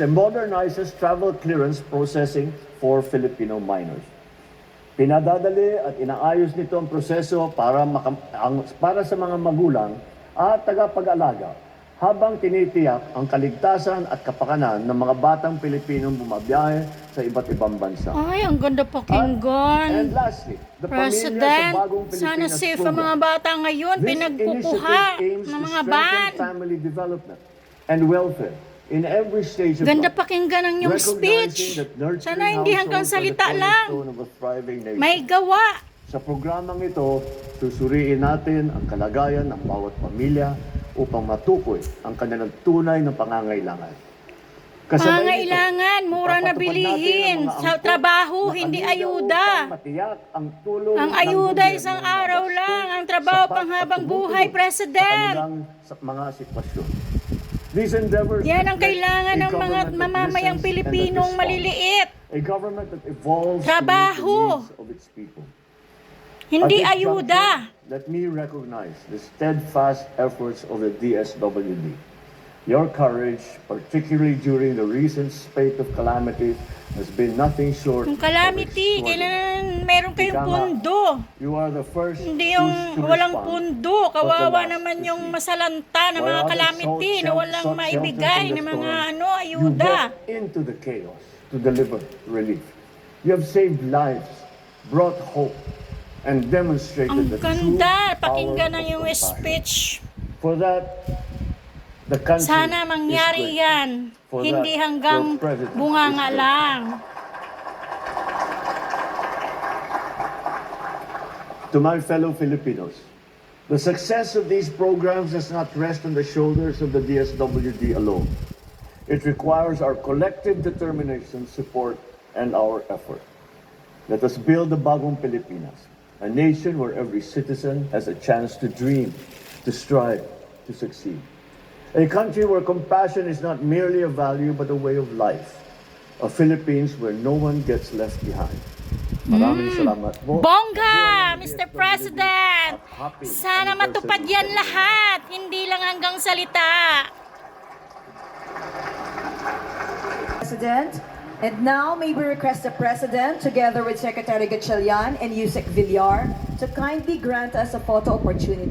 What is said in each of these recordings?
and modernizes travel clearance processing for Filipino minors. Pinadadali at inaayos nito ang proseso para, ang, para sa mga magulang at tagapag-alaga habang tinitiyak ang kaligtasan at kapakanan ng mga batang Pilipinong bumabiyahe sa iba't ibang bansa. Ay, ang ganda And pakinggan. lastly, the President, sa Bagong sana safe ang mga bata ngayon. This Pinagkukuha ng mga ban. family development and welfare in every stage of Ganda pakinggan ang yung Recognizing speech. Sana hindi hanggang salita lang. May gawa. Sa programang ito, susuriin natin ang kalagayan ng bawat pamilya upang matukoy ang kanilang tunay na pangangailangan. Kasabay nito, Pangailangan, mura na bilihin. Sa trabaho, hindi ayuda. ang tulong Ang ng ayuda isang araw lang. Ang trabaho panghabang buhay, President. Sa mga sitwasyon. These endeavors Yan ang kailangan ng mga mamamayang Pilipinong maliliit. A government that evolves Trabaho. the of its people. Hindi ayuda. juncture, Let me recognize the steadfast efforts of the DSWD. Your courage, particularly during the recent spate of calamities, has been nothing short Yung of calamity, kailangan meron kayong pondo. You are the first Hindi yung walang pundo. Kawawa naman yung masalanta ng mga calamity sought shelter maibigay ng mga ano, You ayuda. walked into the chaos to deliver relief. You have saved lives, brought hope, and demonstrated Ang the ganda. Pakinggan of yung speech. For that, the country Sana mangyari yan. For Hindi that, hanggang grateful. lang. To my fellow Filipinos, the success of these programs does not rest on the shoulders of the DSWD alone. It requires our collective determination, support, and our effort. Let us build the Bagong Pilipinas, a nation where every citizen has a chance to dream, to strive, to succeed. A country where compassion is not merely a value but a way of life. A Philippines where no one gets left behind. Maraming salamat po. Bongga, Mr. President! happy Sana matupad yan lahat. Hindi lang hanggang salita. President. And now, may we request the President, together with Secretary Gatchalian and Yusek Villar, to kindly grant us a photo opportunity.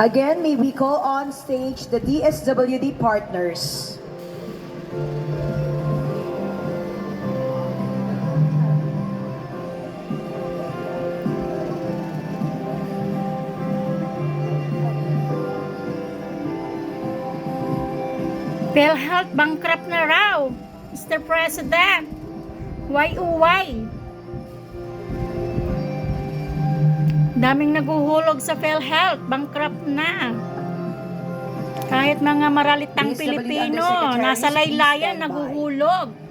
Again, may we call on stage the DSWD partners. PhilHealth bankrupt na raw. Mr. President. Why oh why? Daming naguhulog sa PhilHealth. Bankrupt na. Kahit mga maralitang Pilipino, nasa laylayan, naguhulog.